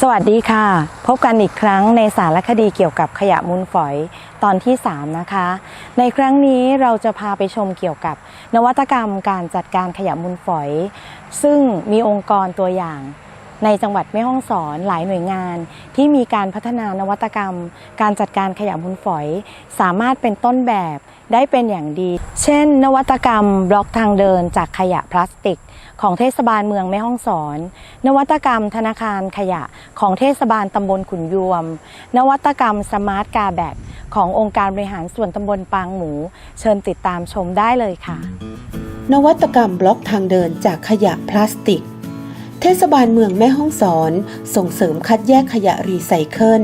สวัสดีค่ะ พบกันอีกครั้งในสารคดีเกี่ยวกับขยะมูลฝอยตอนที่ 3 นะคะ ในครั้งนี้เราจะพาไปชมเกี่ยวกับ นวัตกรรมการจัดการขยะมูลฝอย ซึ่งมีองค์กรตัวอย่าง ในจังหวัดแม่ฮ่องสอนหลายหน่วยงาน ที่มีการพัฒนานวัตกรรม การจัดการขยะมูลฝอย สามารถเป็นต้นแบบได้เป็นอย่างดี เช่น นวัตกรรมบล็อกทางเดินจากขยะพลาสติก ของเทศบาลเมืองแม่ฮ่องสอน นวัตกรรมธนาคารขยะ ของเทศบาลตำบลขุนยวม นวัตกรรมสมาร์ทกาแบกขององค์การบริหารส่วนตำบลปางหมู เชิญติดตามชมได้เลยค่ะ นวัตกรรมบล็อกทางเดินจากขยะพลาสติก เทศบาลเมืองแม่ฮ่องสอน ส่งเสริมคัดแยกขยะรีไซเคิล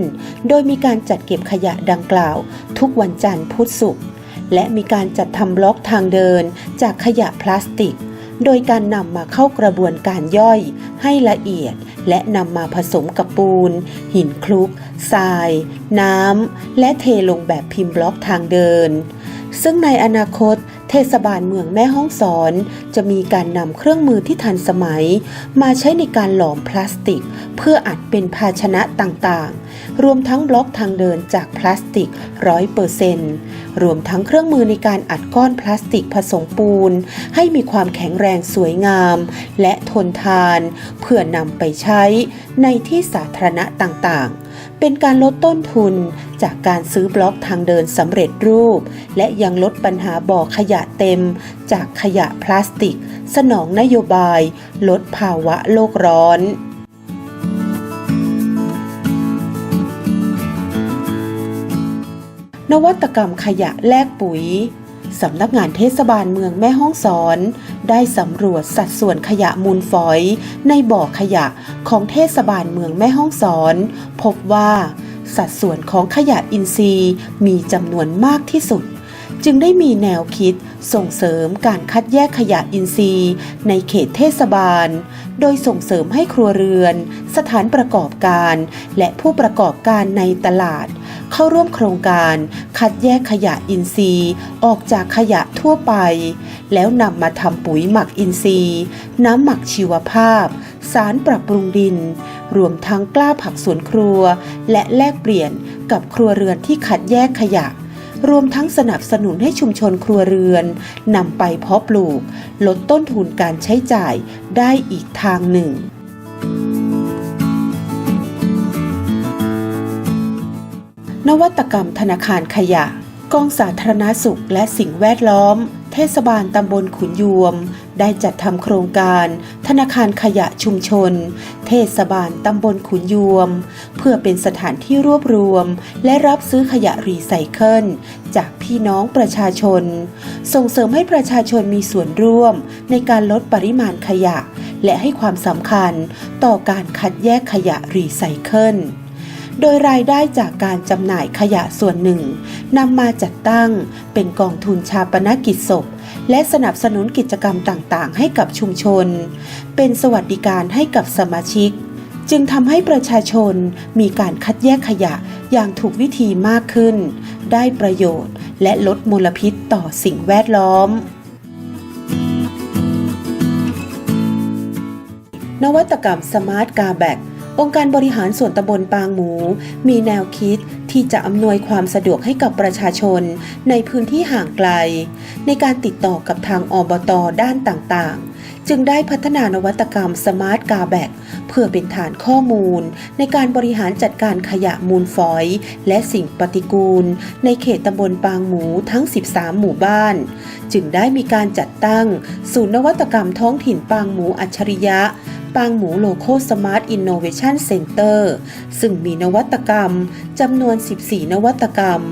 โดยมีการจัดเก็บขยะดังกล่าว ทุกวันจันทร์พุธศุกร์และมีการจัดทำบล็อกทางเดินจากขยะพลาสติก โดยการนำมาเข้ากระบวนการย่อยให้ละเอียด และนำมาผสมกับปูน หินคลุก ทราย น้ำ และเทลงแบบพิมพ์บล็อกทางเดิน ซึ่งในอนาคต เทศบาลเมืองแม่ฮ่องสอน จะมีการนำเครื่องมือที่ทันสมัย มาใช้ในการหลอมพลาสติก เพื่ออัดเป็นภาชนะต่างๆ รวมทั้งบล็อกทางเดินจากพลาสติกร้อยเปอร์เซนต์รวมทั้งเครื่องมือในการอัดก้อนพลาสติกผสมปูน ให้มีความแข็งแรงสวยงาม และทนทาน เพื่อนำไปใช้ในที่สาธารณะต่างๆเป็นการลดต้นทุนจากการซื้อบล็อกทางเดินสำเร็จรูป และยังลดปัญหาบ่อขยะเต็ม จากขยะพลาสติก สนองนโยบาย ลดภาวะโลกร้อนนวัตกรรมขยะแลกปุ๋ย สำนักงานเทศบาลเมืองแม่ฮ่องสอน ได้สำรวจสัดส่วนขยะมูลฝอย ในบ่อขยะของเทศบาลเมืองแม่ฮ่องสอน พบว่าสัดส่วนของขยะอินทรีย์มีจำนวนมากที่สุด จึงได้มีแนวคิดส่งเสริมการคัดแยกขยะอินทรีย์ ในเขตเทศบาล โดยส่งเสริมให้ครัวเรือน สถานประกอบการ และผู้ประกอบการในตลาด เข้าร่วมโครงการ คัดแยกขยะอินทรีย์ ออกจากขยะทั่วไป แล้วนำมาทำปุ๋ยหมักอินทรีย์ น้ำหมักชีวภาพ สารปรับปรุงดิน รวมทั้งกล้าผักสวนครัว และแลกเปลี่ยนกับครัวเรือนที่คัดแยกขยะรวมทั้งสนับสนุนให้ชุมชนครัวเรือนนำไปเพาะปลูก ลดต้นทุนการใช้จ่ายได้อีกทางหนึ่ง นวัตกรรมธนาคารขยะ กองสาธารณาสุขและสิ่งแวดล้อม เทศบาลตำบลขุนยวม ได้จัดทำโครงการ ธนาคารขยะชุมชน เทศบาลตำบลขุนยวม เพื่อเป็นสถานที่รวบรวม และรับซื้อขยะรีไซเคิลจากพี่น้องประชาชน ส่งเสริมให้ประชาชนมีส่วนร่วม ในการลดปริมาณขยะ และให้ความสำคัญต่อการคัดแยกขยะรีไซเคิล โดยรายได้จากการจำหน่ายขยะส่วนหนึ่งนำมาจัดตั้งเป็นกองทุนชาปนกิจศพ และสนับสนุนกิจกรรมต่างๆ ให้กับชุมชน เป็นสวัสดิการให้กับสมาชิก จึงทำให้ประชาชนมีการคัดแยกขยะอย่างถูกวิธีมากขึ้น ได้ประโยชน์ และลดมลพิษต่อสิ่งแวดล้อมนวัตกรรมสมาร์ทกาแบก องค์การบริหารส่วนตำบลปางหมู มีแนวคิดที่จะอำนวยความสะดวกให้กับประชาชนในพื้นที่ห่างไกล ในการติดต่อกับทางอบตด้านต่างๆ จึงได้พัฒนานวัตกรรมสมาร์ทกาแบกเพื่อเป็นฐานข้อมูล ในการบริหารจัดการขยะมูลฝอย และสิ่งปฏิกูล ในเขตตำบลปางหมูทั้ง 13 หมู่บ้าน จึงได้มีการจัดตั้ง ศูนย์นวัตกรรมท้องถิ่นปางหมูอัจฉริยะ ปางหมูโลโคสมาร์ทอินโนเวชันเซ็นเตอร์ซึ่งมีนวัตกรรมจำนวน 14 นวัตกรรม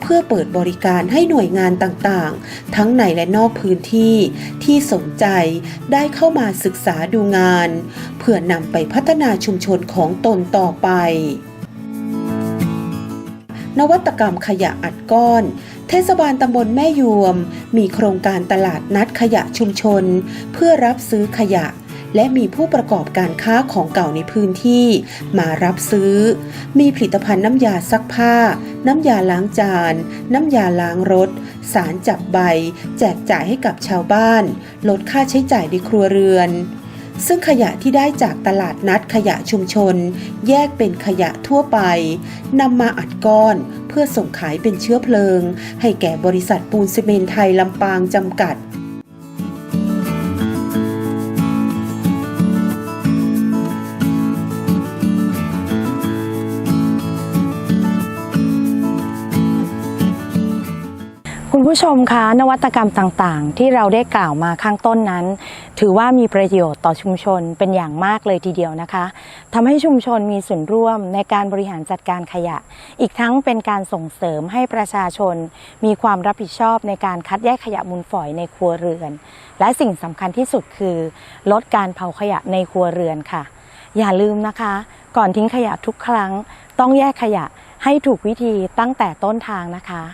เพื่อเปิดบริการให้หน่วยงานต่างๆ ทั้งในและนอกพื้นที่ที่สนใจได้เข้ามาศึกษาดูงาน เพื่อนำไปพัฒนาชุมชนของตนต่อไป นวัตกรรมขยะอัดก้อนเทศบาลตำบลแม่ยวม มีโครงการตลาดนัดขยะชุมชน เพื่อรับซื้อขยะ และมีผู้ประกอบการค้าของเก่าในพื้นที่ มารับซื้อ มีผลิตภัณฑ์น้ำยาซักผ้า น้ำยาล้างจาน น้ำยาล้างรถ สารจับใบ แจกจ่ายให้กับชาวบ้าน ลดค่าใช้จ่ายในครัวเรือนซึ่งขยะที่ได้จากตลาดนัดขยะชุมชน แยกเป็นขยะทั่วไปนำมาอัดก้อนเพื่อส่งขายเป็นเชื้อเพลิง ให้แก่บริษัทปูนซีเมนไทยลำปางจำกัด ผู้ชมคะนวัตกรรมต่างๆ ที่เราได้กล่าวมาข้างต้นนั้น ถือว่ามีประโยชน์ต่อชุมชนเป็นอย่างมากเลยทีเดียวนะคะทำให้ชุมชนมีส่วนร่วมในการบริหารจัดการขยะ อีกทั้งเป็นการส่งเสริมให้ประชาชน มีความรับผิดชอบในการคัดแยกขยะมูลฝอยในครัวเรือน และสิ่งสำคัญที่สุดคือ ลดการเผาขยะในครัวเรือนค่ะ อย่าลืมนะคะ ก่อนทิ้งขยะทุกครั้ง ต้องแยกขยะให้ถูกวิธีตั้งแต่ต้นทางนะคะ